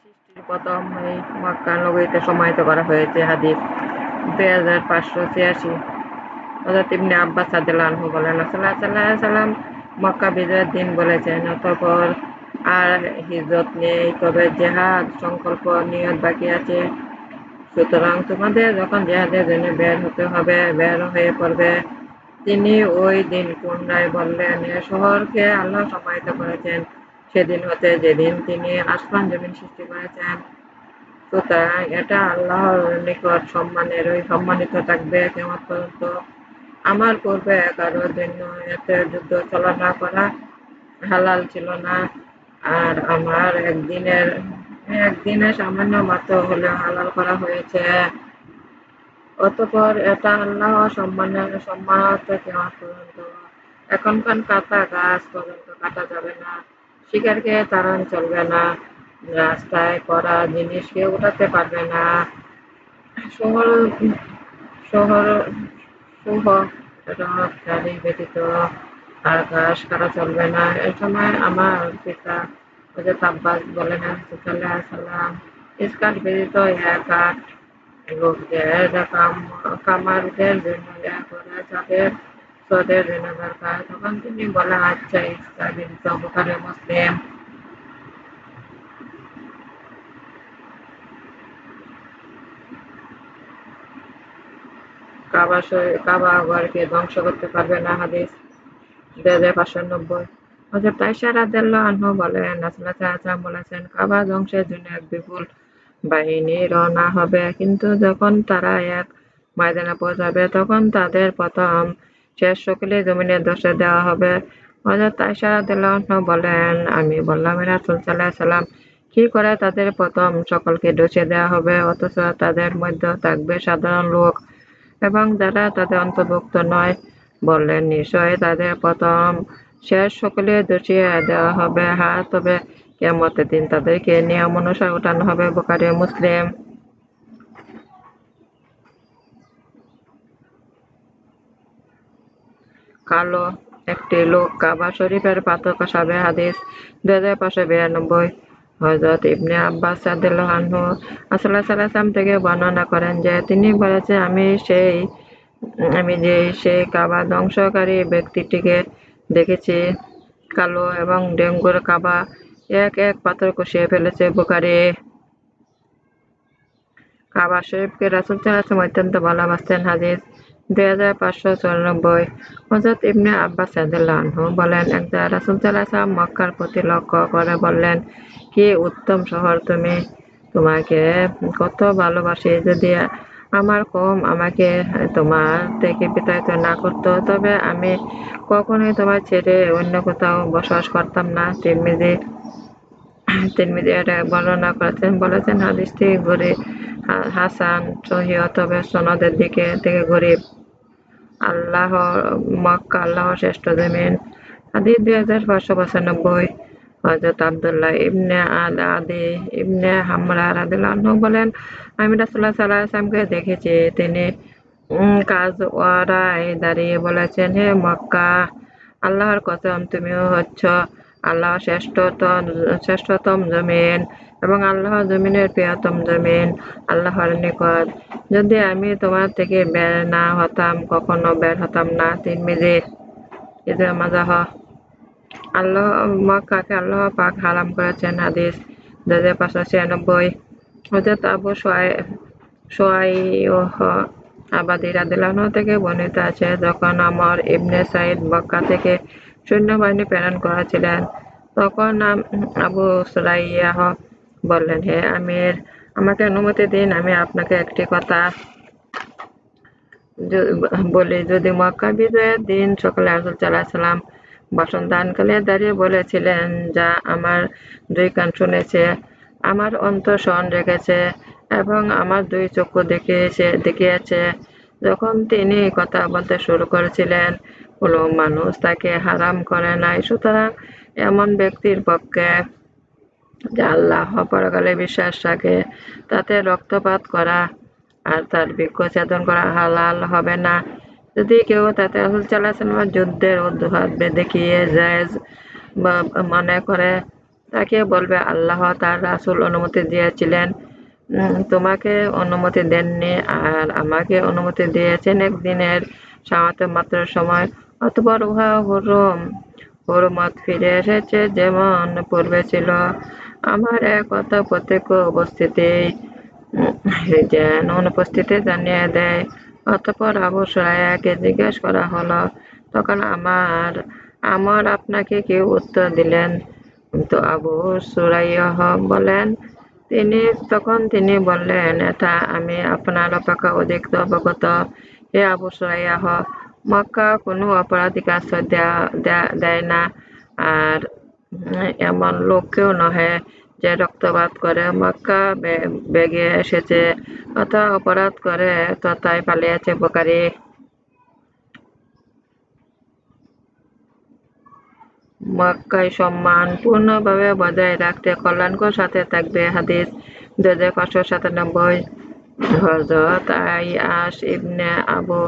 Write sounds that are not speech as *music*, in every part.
সৃষ্টির প্রথম মক্কা নগরীতে সমাহিত করা হয়েছে হাদিস দুই হাজার পাঁচশো ছিয়াশি। আব্বাস বলেন আলাইহি ওয়াসাল্লাম মক্কা বিজয়ের দিন বলেছেন আর নেই, তবে জেহাদ সংকল্প নিয়ত বাকি আছে। সুতরাং তোমাদের যখন জেহাদের জন্য বের হতে হবে, বের হয়ে পড়বে। তিনি ওই দিন পুনরায় বললেন, এ শহরকে আল্লাহ সমাহিত করেছেন। সেদিন হতে যেদিন তিনি আসমান জমিন সৃষ্টি করেছেন। সুতরাং এটা আল্লাহর নিকট সম্মানের ওই সম্মানিত থাকবে কেমন পর্যন্ত আমার পূর্বে কারোর জন্য এতে যুদ্ধ চালনা করা হালাল ছিল না। আর আমার একদিনের, একদিনে সামান্য মাত্র হলেও হালাল করা হয়েছে। অতপর এটা আল্লাহ সম্মানের সম্মানত কেমন পর্যন্ত? এখনকার কাটা গাছ পর্যন্ত কাটা যাবে না। শিকারকে তাড়ান চলবে না। রাস্তায় করা জিনিস কেউ উঠাতে পারবে না। শহর শহর সুহরকারী ব্যতীত আকাশ কাটা চলবে না। এ সময় আমার পিতা হযরত আব্বাস বলেন সাল্লাল্লাহু সাল্লাম ইস্কাট ব্যতীত এক আট লোকদের কামারদের জন্য এক করে যাদের বলেন আচ্ছা কাবা ঘরকে ধ্বংস করতে পারবে না হাদিস পাঁচশো নব্বই। বলেন বলেছেন, কাবা ধ্বংসের জন্য এক বিপুল বাহিনী রওনা হবে। কিন্তু যখন তারা এক ময়দানে পৌঁছাবে, তখন তাদের প্রথম শেষ সকলে জমিনে ধসে দেওয়া হবে। হজরত আয়সা রাদিয়াল্লাহু বলেন, আমি বললাম রাসূল সাল্লাল্লাহু সাল্লাম কি করে তাদের প্রথম সকলকে ধসে দেওয়া হবে? অথচ তাদের মধ্যে থাকবে সাধারণ লোক এবং যারা তাদের অন্তর্ভুক্ত নয়। বললেন নিশ্চয় তাদের প্রথম শেষ সকলে দোষিয়ে দেওয়া হবে। হ্যাঁ তবে কেমতের দিন তাদেরকে নিয়ম অনুসার উঠানো হবে, বোকারে মুসলিম। কালো একটি লোক কাবা শরীফের পাথর কষাবে হাদিস দুই হাজার পাঁচশো বিরানব্বই। হজরত ইবনে আব্বাস আনহু রাসূলুল্লাহ সাল্লাল্লাহু থেকে বর্ণনা করেন যে, তিনি বলেছেন, আমি সেই, আমি যে সেই কাবা ধ্বংসকারী ব্যক্তিটিকে দেখেছি। কালো এবং ডেঙ্গুর কাবা এক এক পাথর কষিয়ে ফেলেছে বুখারী কাবা শরীফকে রাসূল সাল্লাল্লাহু অত্যন্ত ভালোবাসতেন হাদিস, দুই হাজার পাঁচশো চুরানব্বই। হজরত ইবনে আব্বাস আনহু বলেন একদা রাসূল সাল্লাল্লাহু মক্কার প্রতি লক্ষ্য করে বললেন কি উত্তম শহর, তুমি তোমাকে কত ভালোবাসি। যদি আমার কম আমাকে তোমার থেকে বিতাড়িত না করতো, তবে আমি কখনোই তোমার ছেড়ে অন্য কোথাও বসবাস করতাম না। তিরমিজি তিরমিজি এটা বর্ণনা করেছেন। বলেছেন, হাদিসটি গরিব হাসান সহি তবে সনদের দিকে থেকে গরিব আল্লাহ, মক্কা আল্লাহ শ্রেষ্ঠ জমিন। হাদিস দুই হাজার পাঁচশো পঁচানব্বই, হযরত আব্দুল্লাহ ইবনে আদি ইবনে হামরা রাদিয়াল্লাহু বলেন, আমি রাসূলুল্লাহ সাল্লাল্লাহু আলাইহি ওয়াসাল্লামকে দেখেছি। তিনি কাজ ওয়ারায় দাঁড়িয়ে বলেছেন, হে মক্কা, আল্লাহর কসম তুমিও হচ্ছ আল্লাহ শ্রেষ্ঠতম শ্রেষ্ঠতম জমিন এবং আল্লাহ জমিনের প্রিয়তম জমিন, আল্লাহর নিকট। যদি আমি তোমার থেকে বের না হতাম, কখনো বের হতাম না তিন মিজি ঈদের মাজাহ। আল্লাহ মক্কাকে আল্লাহ পাক হারাম করেছেন, হাদিস। দুই হাজার পাঁচশো ছিয়ানব্বই। হজরত আবু সোয়াইহ আবাদি রাদিল্লাহ থেকে বর্ণিত আছে, যখন আমার ইবনে সাইদ মক্কা থেকে সৈন্যবাহিনী প্রেরণ করেছিলেন। তখন আবু সুরাইয়াহ বললেন, হে আমির, আমাকে অনুমতি দিন, আমি আপনাকে একটি কথা বলি। যদি মক্কা বিজয়ের দিন সকালে আজল সাল্লাম ভাষণ দানকালে দাঁড়িয়ে বলেছিলেন, যা আমার দুই কান শুনেছে, আমার অন্তর স্মরণ রেখেছে এবং আমার দুই চক্ষু দেখিয়েছে দেখিয়েছে। যখন তিনি কথা বলতে শুরু করেছিলেন কোনো মানুষ তাকে হারাম করে নাই। সুতরাং এমন ব্যক্তির পক্ষে যে আল্লাহ পরকালে বিশ্বাস রাখে, তাতে রক্তপাত করা আর তার বিক্ষছেদন করা হালাল হবে না। যদি কেউ তাতে রসুল সাল্লাহ যুদ্ধের অজুহাত দেখিয়ে জায়েজ মনে করে, তাকে বলবে, আল্লাহ তার রাসূল অনুমতি দিয়েছিলেন। তোমাকে অনুমতি দেননি আর আমাকে অনুমতি দিয়েছেন একদিনের সামাতে মাত্র সময়। অতপর উহা হুরুম। হুরুমত ফিরে এসেছে, যেমন পূর্বে ছিল। আমার এক কথা প্রত্যেক উপস্থিতি যেন অনুপস্থিতি জানিয়ে দেয়। অতপর আবু জিজ্ঞেস করা হলো, তখন আমার আমার আপনাকে কি উত্তর দিলেন? তো আবু সুরাইয়াহ বলেন, তিনি, তখন তিনি বললেন, এটা আমি আপনার অপেক্ষা অধিক অবগত। হে আবু সুরাইয়াহ মক্কা কোনো অপরাধীকে আশ্রয় দেয়া না আর এমন লোককেও নহে যে রক্তপাত করে মক্কা বেগে এসেছে অথবা অপরাধ করে তথায় পালিয়েছে বোকারি মক্কায় সম্মান পূর্ণভাবে বজায় রাখতে কল্যাণকর সাথে থাকবে হাদিস দুই হাজার পাঁচশো সাতানব্বই হজরত আইয়াস ইবনে আবু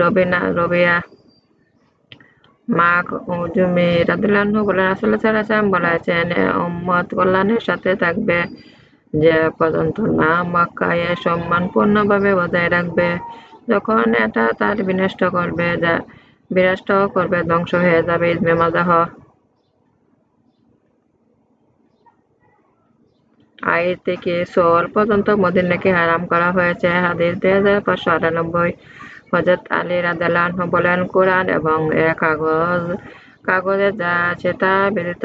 রবিনা রবিয়া, মাক উজুমি রাদিল্লাহু বলেন আলাইহি ওয়াসাল্লাম বলেছেন উম্মত কল্যাণের সাথে থাকবে, যে পর্যন্ত না মক্কায় এর সম্মান পূর্ণভাবে বজায় রাখবে, যখন এটা তার বিনষ্ট করবে, যা বিনষ্ট করবে, ধ্বংস হয়ে যাবে ইসমে মাজাহ আইর থেকে সোল পর্যন্ত মদিনাকে হারাম করা হয়েছে। হাদিস দুই হাজার পাঁচশো আটানব্বই। হজরত আলী আনহু বলেন, কোরআন এবং এর কাগজ, কাগজে যা আছে তা ব্যতীত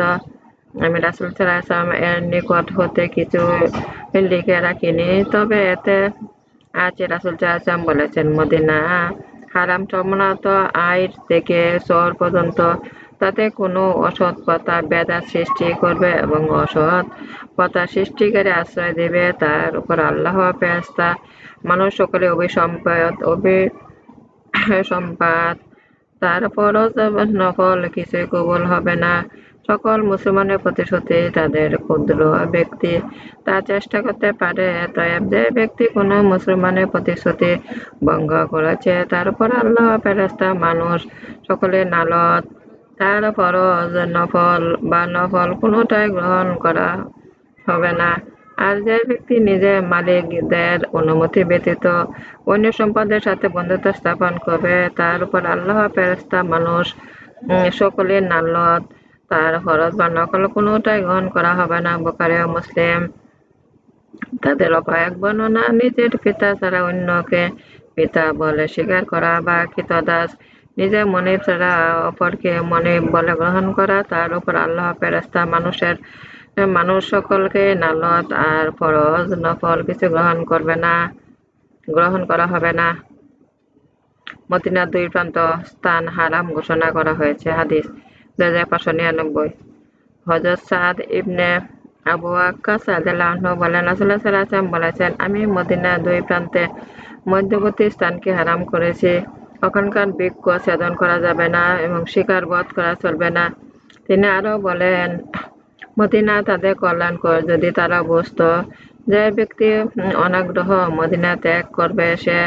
আমি রাসূল ওয়াসাল্লাম এর নিকট হতে কিছু লিখে রাখিনি। তবে এতে আছে রাসূল ওয়াসাল্লাম বলেছেন, মদিনা হারাম সম্মানত আইর থেকে শহর পর্যন্ত। তাতে কোনো অসৎ কথা বেদাত সৃষ্টি করবে এবং অসৎ কথা সৃষ্টিকারী আশ্রয় দেবে। তার উপর আল্লাহ ফেরেশতা মানুষ সকলে অভিসম্পাদ অভিসম্পাদ তার নফল কিছুই কবুল হবে না। সকল মুসলমানের প্রতিশ্রুতি তাদের ক্ষুদ্র ব্যক্তি। তা চেষ্টা করতে পারে তবে যে ব্যক্তি কোনো মুসলমানের প্রতিশ্রুতি ভঙ্গ করেছে, তার উপর আল্লাহ ফেরেশতা মানুষ সকলে নালত। তার ফরজ নফল বা নফল কোনোটাই গ্রহণ করা হবে না। আর যে ব্যক্তি নিজে মালিকদের অনুমতি ব্যতীত অন্য সম্পদের সাথে বন্ধুত্ব স্থাপন করবে, তার উপর আল্লাহ ফেরেশতা মানুষ সকলের নালত, তার ফরজ বা নকল কোনোটাই গ্রহণ করা হবে না। বোকারে মুসলিম তাদের অপায়ক বর্ণনা, নিজের পিতা ছাড়া অন্যকে পিতা বলে স্বীকার করা বা কৃতদাস নিজের মনে ছাড়া অপরকে মনে বলে গ্রহণ করা, তার উপর আল্লাহ ফেরেশতা মানুষের মানুষ সকলকে নালত আর ফরজ নফল কিছু গ্রহণ করবে না, গ্রহণ করা হবে না। মদিনার দুই প্রান্ত স্থান হারাম ঘোষণা করা হয়েছে, হাদিস দুই হাজার পাঁচশো নিরানব্বই। হজরত সাদ ইবনে আবু আক্কাস রাদিয়াল্লাহু বলেন, রাসূলুল্লাহ সাল্লাল্লাহু আলাইহি বলেছেন, আমি মদিনার দুই প্রান্তে মধ্যবর্তী স্থানকে হারাম করেছি। ওখানকার বৃক্ষ ছেদন করা যাবে না এবং শিকার বধ করা চলবে না। তিনি আরও বলেন মদিনা তাদের কল্যাণ কর। যদি তারা বুঝতো যে ব্যক্তি অনাগ্রহ, মদিনা ত্যাগ করবে সে,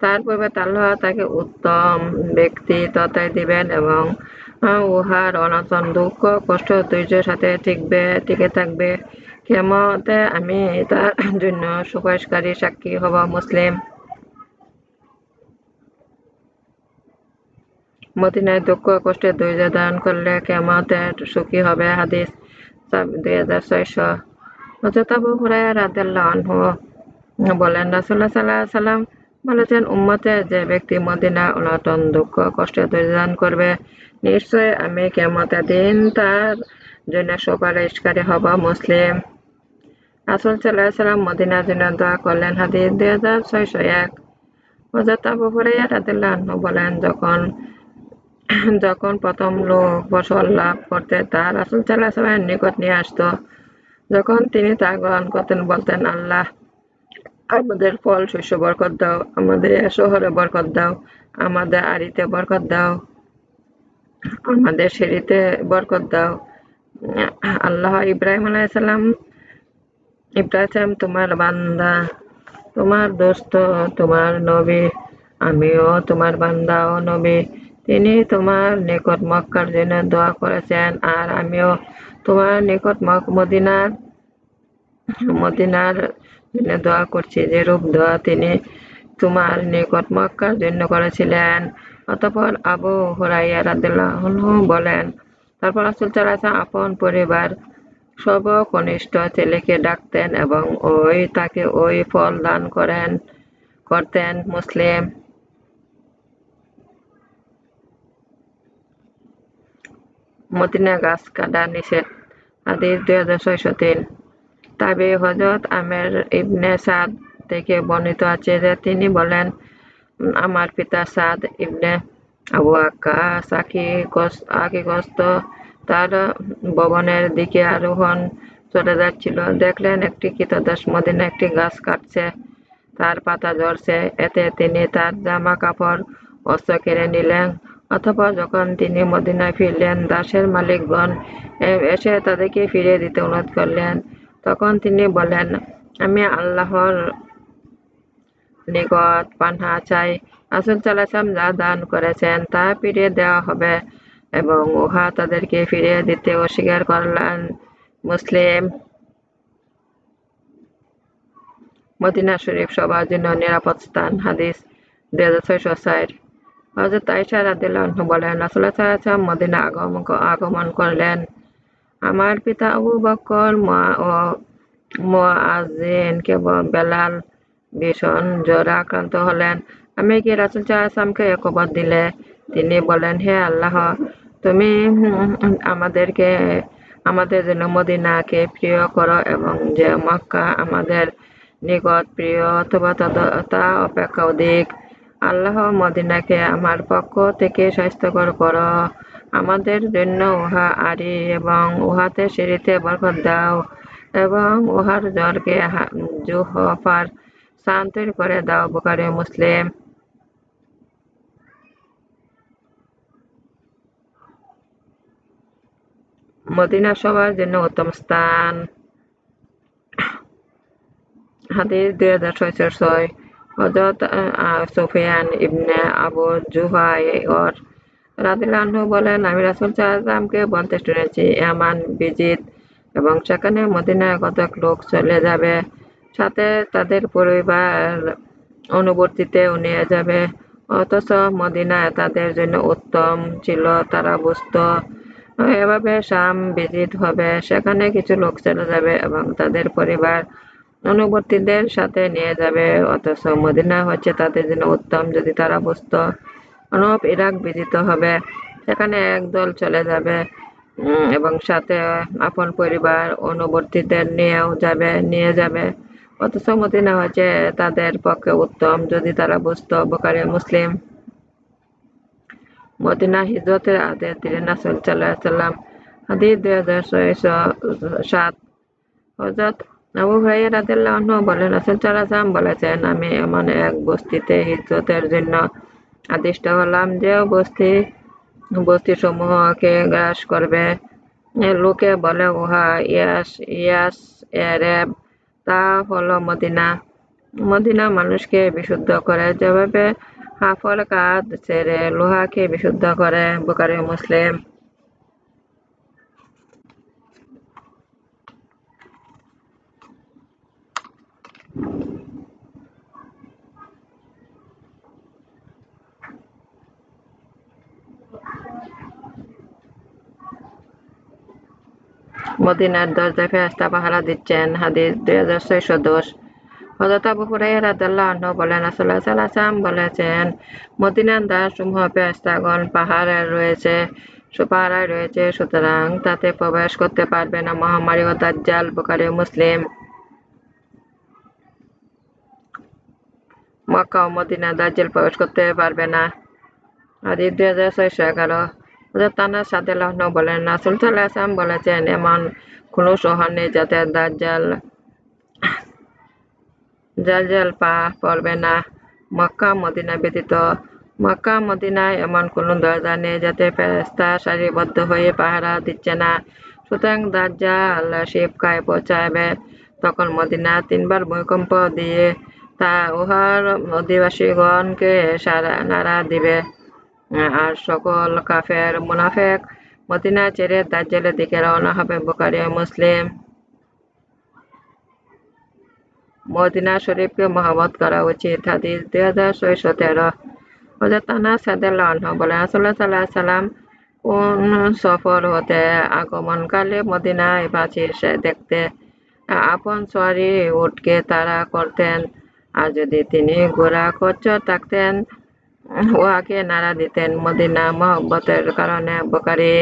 তার পূর্বে আল্লাহ তাকে উত্তম ব্যক্তি তথায় দিবেন এবং উহার অনশন দুঃখ, কষ্ট ধৈর্যের সাথে টিকবে, টিকে থাকবে। কেমতে আমি তার *clears throat* জন্য সুপারিশকারী সাক্ষী হব মুসলিম? মদিনায় দুঃখ, কষ্টে ধৈর্য ধারণ করলে কেমতে সুখী হবে হাদিস। দুই হজরত বলেন সাল্লাম বলেছেন, উম্মতে যে ব্যক্তি মদিনা অনটন দুঃখ কষ্টে ধৈর্য করবে, নিশ্চয় আমি কেমতের দিন তার জন্য সুপারিশকারী হব মুসলিম। রাসূল সাল্লাম মদিনার জন্য দোয়া করলেন, হাদিস দুই হাজার ছয়শো এক। হযরত আবু হুরায়রা রাদিয়াল্লাহু আনহু বলেন, যখন যখন প্রথম লোক ফসল লাভ করতে তা রাসূল আলাইহি সাল্লামের নিকট নিয়ে আসতো, যখন তিনি তা গ্রহণ করতেন বলতেন, আল্লাহ, আমাদের ফল শস্য বরকত দাও, আমাদের শহরে বরকত দাও, আমাদের আড়িতে বরকত দাও, আমাদের সিঁড়িতে বরকত দাও। আল্লাহ ইব্রাহিম আলাইসাল্লাম ইব্রাহিম, তোমার বান্দা, তোমার দোস্ত, তোমার নবী, আমিও তোমার বান্দা ও নবী তিনি তোমার নিকট মক্কার জন্য দোয়া করেছেন, আর আমিও তোমার নিকট মদিনার মদিনার জন্য দোয়া করছি, যেরূপ দোয়া তিনি তোমার নিকট মক্কার জন্য করেছিলেন। অতঃপর আবু হুরাইয়া রাদিয়াল্লাহু আনহু বলেন, তারপর আলাইহি ওয়াসাল্লাম আপন পরিবার সর্বকনিষ্ঠ ছেলেকে ডাকতেন এবং ওই তাকে ওই ফল দান করেন, করতেন মুসলিম। মদিনা গাছ কাটা নিষেধ হাদিস দুই হাজার ছয়শো তিন। তাবি হজরত আমের ইবনে সাদ থেকে বর্ণিত আছে যে তিনি বলেন, আমার পিতা সাদ ইবনে আবু আক্কাস আকিগস্ত তার ভবনের দিকে আরোহণ চলে যাচ্ছিল। দেখলেন একটি কৃতদাস মদিনা একটি গাছ কাটছে। তার পাতা ঝরছে। এতে তিনি তার জামা কাপড় বস্ত্র কেড়ে নিলেন। অথবা যখন তিনি মদিনায় ফিরলেন, দাসের মালিকগণ এসে তাদেরকে ফিরিয়ে দিতে অনুরোধ করলেন। তখন তিনি বলেন আমি আল্লাহর নিকট পান্হা চাই। রাসূল সাল্লাল্লাহু যা দান করেছেন তা ফিরিয়ে দেওয়া হবে এবং উহা তাদেরকে ফিরিয়ে দিতে অস্বীকার করলেন মুসলিম। মদিনা শরীফ সবার জন্য নিরাপদ স্থান। হাদিস দুই হাজার ছয়শো ষাট। হজরত আয়সা রাদিয়াল্লাহু বলেন আলাইহি ওয়াসাল্লাম মদিনা আগমন আগমন করলেন। আমার পিতা আবু বকর ও মুয়াজ্জিন কেবল বেলাল ভীষণ জ্বরে আক্রান্ত হলেন। আমি কি রাসূল সাল্লাল্লাহু আলাইহি ওয়াসাল্লামকে এ খবর দিলে? তিনি বলেন, হে আল্লাহ, তুমি আমাদেরকে, আমাদের জন্য মদিনাকে প্রিয় করো এবং যে মক্কা আমাদের নিকট প্রিয়, অথবা তা অপেক্ষা অধিক। আল্লাহ মদিনাকে আমার পক্ষ থেকে স্বাস্থ্যকর করো। আমাদের জন্য উহা আরি এবং উহাতে সিঁড়িতে বরকত দাও এবং উহার জ্বরকে জুহফার স্থান তৈরি করে দাও, বুখারী মুসলিম। মদিনা সবার জন্য উত্তম স্থান। হাদিস দুই হাজার ছয়শো ছয়। হজরত সুফিয়ান ইবনে আবু জুহাইর আনহু বলেন, আমি রাসূল সাল্লাল্লাহু বলতে শুনেছি ইয়ামান বিজিত এবং সেখানে মদিনায় কতক লোক চলে যাবে, সাথে তাদের পরিবার অনুবর্তীতেও নিয়ে যাবে, অথচ মদিনায় তাদের জন্য উত্তম ছিল, তারা বুঝত, এভাবে শাম বিজিত হবে, সেখানে কিছু লোক চলে যাবে এবং তাদের পরিবার অনুবর্তীদের সাথে নিয়ে যাবে, অথচ মদিনা হচ্ছে তাদের জন্য উত্তম। যদি তারা বুঝতো, অনুপ ইরাক বিজিত হবে, সেখানে একদল চলে যাবে এবং সাথে আপন পরিবার অনুবর্তীদের নিয়েও যাবে, নিয়ে যাবে। অথচ মদিনা হচ্ছে তাদের পক্ষে উত্তম, যদি তারা বুঝতো বোকারি মুসলিম। মদিনা হিজরতের আদেশ দিলেন রাসূল সাল্লাল্লাহু সাল্লাম হাদিস দুই হাজার ছয়শো সাত হযরত আবু রাদিয়াল্লাহু আনহু বলেন, রাসূল সাল্লাল্লাহু বলেছেন, আমি এমন এক বস্তিতে হিজরতের জন্য আদিষ্ট হলাম যে বস্তি, বস্তিসমূহকে গ্রাস করবে। লোকে বলে, উহা ইয়াস ইয়াস এরেব, তা হলো মদিনা। মদিনা মানুষকে বিশুদ্ধ করে, যেভাবে হাফল কাঁধ ছেড়ে লোহাকে বিশুদ্ধ করে বুখারী মুসলিম। মদিনার দরজায় ফেরেশতা পাহারা দিচ্ছেন হাদিস দুই হাজার ছয়শো দশ। হযরত আবু আনহু বলেন, রাসূলুল্লাহ বলেছেন, মদিনার দ্বারসমূহ ফেরেশতাগণ পাহাড়ে রয়েছে পাহারায় রয়েছে, সুতরাং তাতে প্রবেশ করতে পারবে না মহামারী ও দাজ্জাল, বুখারী মুসলিম। মক্কা ও মদিনা দাজ্জাল প্রবেশ করতে পারবে না। হাদিস দুই হাজার ছয়শো এগারো। বলেন বলেছেন, এমন নেই যাতে দাজ্জাল জালজাল পা পড়বে না। মক্কা, মদিনা ব্যতীত মক্কা, মদিনায় এমন দরজা নেই যাতে ফেরেশতা সারিবদ্ধ হয়ে পাহারা দিচ্ছে না। সুতরাং দাজ্জাল শিবকায় পৌঁছাবে। তখন মদিনা তিনবার ভূমিকম্প দিয়ে তা উহার অধিবাসীগণকে সারা, নাড়া দিবে। আর সকল কাফের মুনাফেক মদিনা ছেড়ে দাজ্জালের দিকে রওনা হবে বুখারী ও মুসলিম। মদিনা শরীফকে মহব্বত করা উচিত। হাদিস দুই হাজার ছয়শো তেরো। হজরত আনাস বলেন, রাসূলুল্লাহ সাল্লাল্লাহু আলাইহি সাল্লাম কোন সফর হতে আগমনকালে মদিনায় প্রাচীর দেখতে, আপন সওয়ারি উঠকে তারা করতেন। আর যদি তিনি ঘোড়া খচ্চর থাকতেন উহাকে নাড়া দিতেন। মদিনা মহব্বতের কারণে বুখারী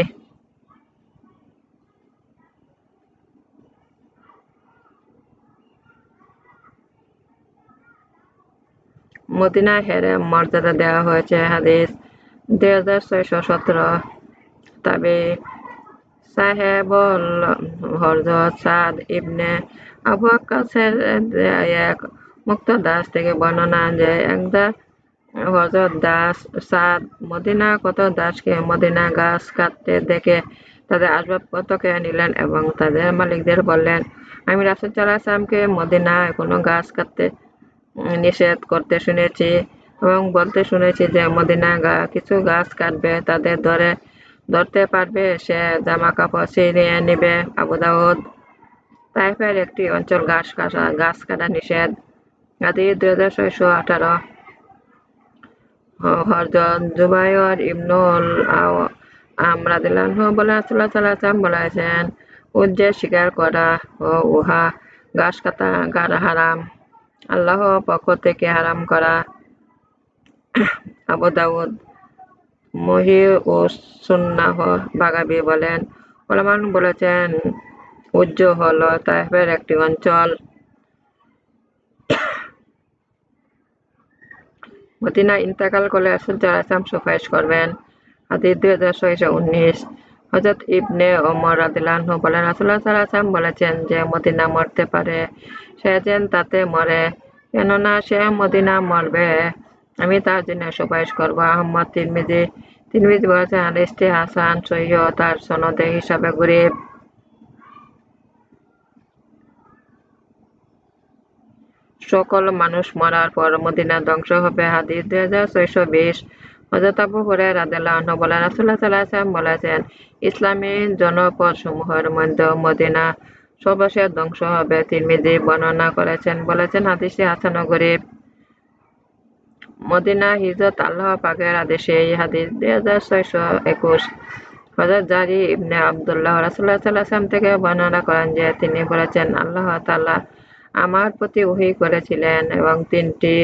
মদিনা হেরে মর্যাদা দেওয়া হয়েছে। হাদিস দুই হাজার ছয়শো সতেরো। তবে হরজত সাদ ইবনে আবু আক্কাসের এক মুক্ত দাস থেকে বর্ণনা যে একদা হজরত দাস, সাদ, মদিনা, কত দাসকে মদিনা গাছ কাটতে দেখে তাদের আসবাবপত্র কেড়ে নিলেন এবং তাদের মালিকদের বললেন, আমি রাসুল সাল্লাহ আসলামকে মদিনায় কোনো গাছ কাটতে নিষেধ করতে শুনেছি এবং বলতে শুনেছি যে মদিনা গা, কিছু গাছ কাটবে, তাদের ধরে, ধরতে পারবে, সে জামা কাপড় ছিঁড়িয়ে নিবে, আবু দাউদ তাইফের একটি অঞ্চল গাছ কাটা গাছ কাটা নিষেধ। আদি দুই হাজার ছয়শো আঠারো হরজন জুবাইর ইবনুল আমরাদিল্লাহ বলে রাসুল্লাহ সাল্লাম বলেছেন উজ্জের স্বীকার করা ও উহা গাছ কাটা গাড়া হারাম। আল্লাহ পক্ষ থেকে হারাম করা আবু দাউদ মহি ও সুন্নাহ বাগাবি বলেন। ওলামান বলেছেন, উজ্জ হল তাইফের একটি অঞ্চল মদিনা ইন্তাকাল করলে রাসুল আসলাম সুপারিশ করবেন, হাদিস দুই হাজার ছয়শো উনিশ। হজরত ইবনে ওমর রাদিল্লাহু বলেন রাসুল্লাহ সাল্লাম বলেছেন যে মদিনা মরতে পারে, সে যেন তাতে মরে। কেননা সে মদিনা মরবে, আমি তার জন্য সুপারিশ করব। আহম্মদ তিরমিজি তিরমিজি বলেছেন, হাদিসটি হাসান সৈয় তার সনদে হিসাবে গরিব। সকল মানুষ মরার পর মদিনা ধ্বংস হবে, হাদিস দুই হাজার ছয়শো বিশ। হজরত আবু রাসূলুল্লাহ সাল্লাল্লাহু বলেছেন, ইসলামী জনপদ সমূহের মধ্যে মদিনা সর্বশেষ ধ্বংস হবে। বর্ণনা করেছেন, বলেছেন হাসান গরিব। মদিনা হিজরত আল্লাহ পাকের আদেশে এই হাদিস দুই হাজার ছয়শো একুশ। হজরত জারি ইবনে আবদুল্লাহ সাল্লাল্লাহু থেকে বর্ণনা করেন যে তিনি বলেছেন, আল্লাহ তাআলা আমার প্রতি ওহী করেছিলেন এবং তিনটি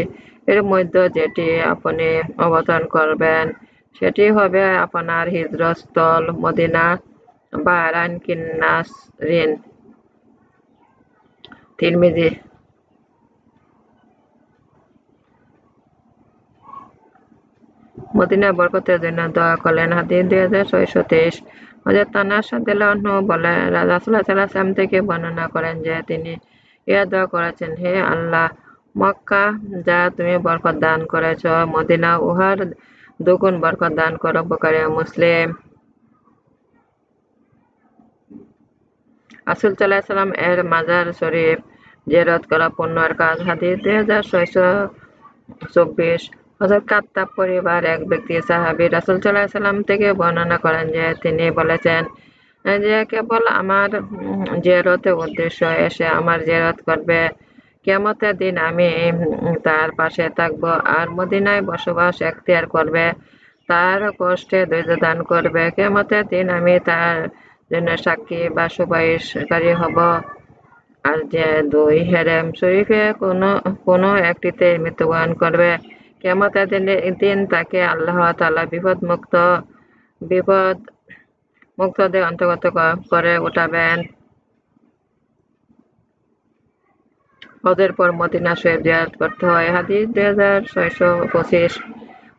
এর মধ্যে যেটি আপনি অবতরণ করবেন, সেটি হবে আপনার হিজরতস্থল, মদিনা বা আরান কিন্নাস ঋণ তিরমিজি। মদিনা বরকতের জন্য দোয়া করলেন। হাদিস দুই হাজার ছয়শো তেইশ। হজরত তানার সাদিল্লাহ বলে রাসুল্লাহ সাল্লাহ থেকে বর্ণনা করেন যে তিনি করেছেন, হে আল্লাহ, মক্কা যা তুমি বরকত দান করেছ, মদিনা উহার দুগুণ বরকত দান করো বুখারী মুসলিম। আলাইহি সাল্লাম এর মাজার শরীফ জিয়ারত করা পুণ্যের কাজ হাদিস দুই হাজার ছয়শো চব্বিশ। হযরত কাত্তাব পরিবার এক ব্যক্তি, সাহাবী রাসূল আলাইহি সাল্লাম থেকে বর্ণনা করেন যে তিনি বলেছেন যে কেবল আমার জেরতে উদ্দেশ্য এসে আমার জেরত করবে। কেমতের দিন আমি তার পাশে থাকব আর মদিনায় বসবাস এখতিয়ার করবে। তার কষ্টে ধৈর্য দান করবে। কেমতের দিন আমি তার জন্য সাক্ষী বা সুপারিশকারী হব। আর যে দুই হেরেম শরীফে কোনো কোনো একটিতে মৃত্যুবরণ করবে। কেমতের দিন দিন তাকে আল্লাহ তালা বিপদমুক্ত, বিপদ মুক্তদের অন্তর্গত করে উঠাবেন। হজের পর মদিনা শরীফ জিয়ারত করতে হয়। হাদিস দুই হাজার ছয়শো পঁচিশ।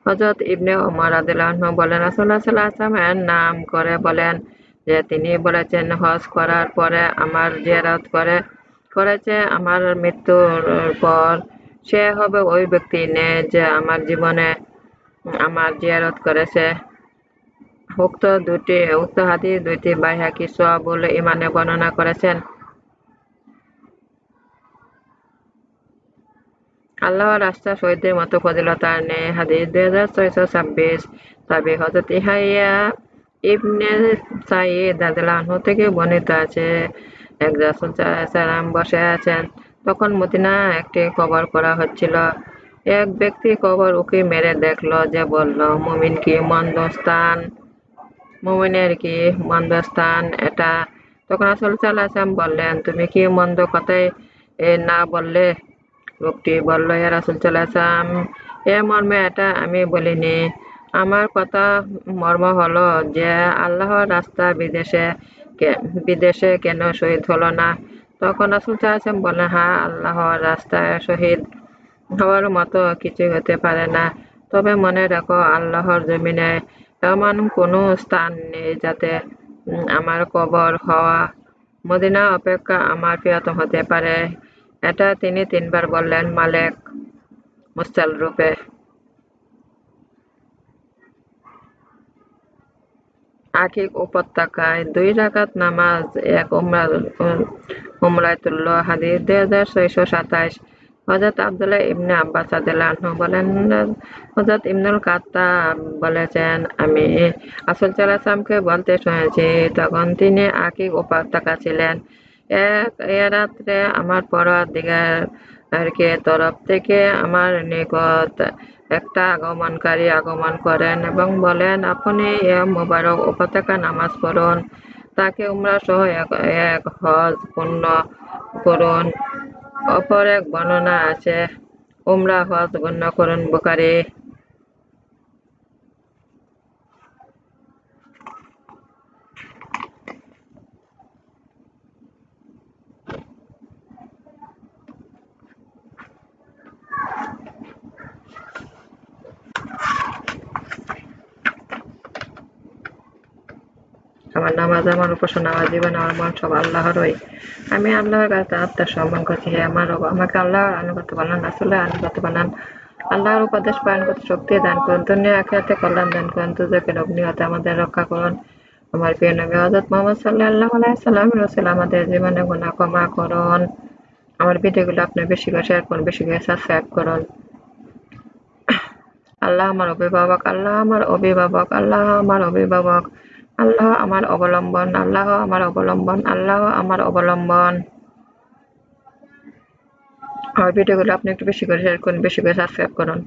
হজরত ইবনে ওমর আদিল্লাহ বলেন রাসুল্লাহ সাল্লাহ এর নাম করে বলেন যে, তিনি বলেছেন, হজ করার পরে আমার জিয়ারত করে, করেছে আমার মৃত্যুর পর। সে হবে ওই ব্যক্তি নে যে আমার জীবনে আমার জিয়ারত করেছে। উক্ত হাদিস দুইটি বাইহাকি সোয়াবুল ইমানে বর্ণনা করেছেন। আল্লাহ রাস্তা শহীদদের মতো ফজিলতার নেই। হাদিস দুই হাজার ছয়শো ছাব্বিশ তবে হজরত ইহাইয়া ইবনে রাদিয়াল্লাহু থেকে বর্ণিত আছে। এক সাল্লাল্লাহু বসে আছেন। তখন মদিনায় একটি কবর করা হচ্ছিল। এক ব্যক্তি কবর উকি মেরে দেখল যে বলল, মুমিন কি মন্দ স্থান মুমিনের কি মন্দ স্থান এটা তখন আসল আলাইহি বললেন, তুমি কি মন্দ কথাই না বললে? লোকটি বলল রাসূল সাল্লাল্লাহু আলাইহি এ মর্মে এটা আমি বলিনি। আমার কথা মর্ম হলো যে আল্লাহর রাস্তা বিদেশে বিদেশে কেন শহীদ হলো না? তখন রাসূল সাল্লাল্লাহু বললেন হ্যাঁ আল্লাহর রাস্তায় শহীদ হওয়ার মতো কিছু হতে পারে না। তবে মনে রাখো, আল্লাহর জমিনে এমন কোনো স্থান নেই যাতে আমার কবর হওয়া মদিনা অপেক্ষা আমার প্রিয়তম হতে পারে। এটা তিনি তিনবার বললেন মালেক মুস্তাল রূপে। আকিক উপত্যকায় দুই রাকাত নামাজ, এক উমরায় তুল্য হাদিস দুই হাজার ছয়শো সাতাইশ হজরত আবদুল্লাহ ইবনে আব্বাস রাদিয়াল্লাহু বলেন হজরত ইবনুল কাত্তাব বলেছেন, আমি আসল সাল্লাল্লাহু বলতে শুনেছি, তখন তিনি আকিক উপত্যকা ছিলেন। এ রাত্রে আমার পরওয়ারদিগারের তরফ থেকে আমার নিকট একটা আগমনকারী আগমন করেন এবং বলেন, আপনি এ মুবারক উপত্যকা নামাজ পড়ুন, তাকে উমরা সহ এক হজ পূর্ণ করুন। অপর এক বর্ণনা আছে উমরা হজ গণ্য করুন বুখারী আমার নামাজ, আমার উপাসনা, আমার জীবন, আমার মন সব আল্লাহরই আমি আল্লাহর কাছে আত্মার সম্মান করছি, হে আমার আমাকে আল্লাহর আনুগত্য বানান রাসুলের আনুগত্য বানান আল্লাহর উপদেশ পালন করতে শক্তি দান করুন, দুনিয়া আখিরাতে কল্যাণ দান করুন দুজকের অগ্নি হতে আমাদের রক্ষা করুন। আমার প্রিয় নবী হজরত মোহাম্মদ সাল্লাহ আলাইসাল্লাম রসুল, আমাদের জীবনে গুণা ক্ষমা করুন। আমার ভিডিওগুলো আপনি বেশি করে শেয়ার করুন, বেশি করে সাবস্ক্রাইব করুন। আল্লাহ আমার অভিভাবক, আল্লাহ আমার অভিভাবক, আল্লাহ আমার অভিভাবক। আল্লাহ আমার অবলম্বন, আল্লাহ আমার অবলম্বন, আল্লাহ আমার অবলম্বন। আমার ভিডিওগুলো আপনি একটু বেশি করে শেয়ার করুন, বেশি করে সাবস্ক্রাইব করুন।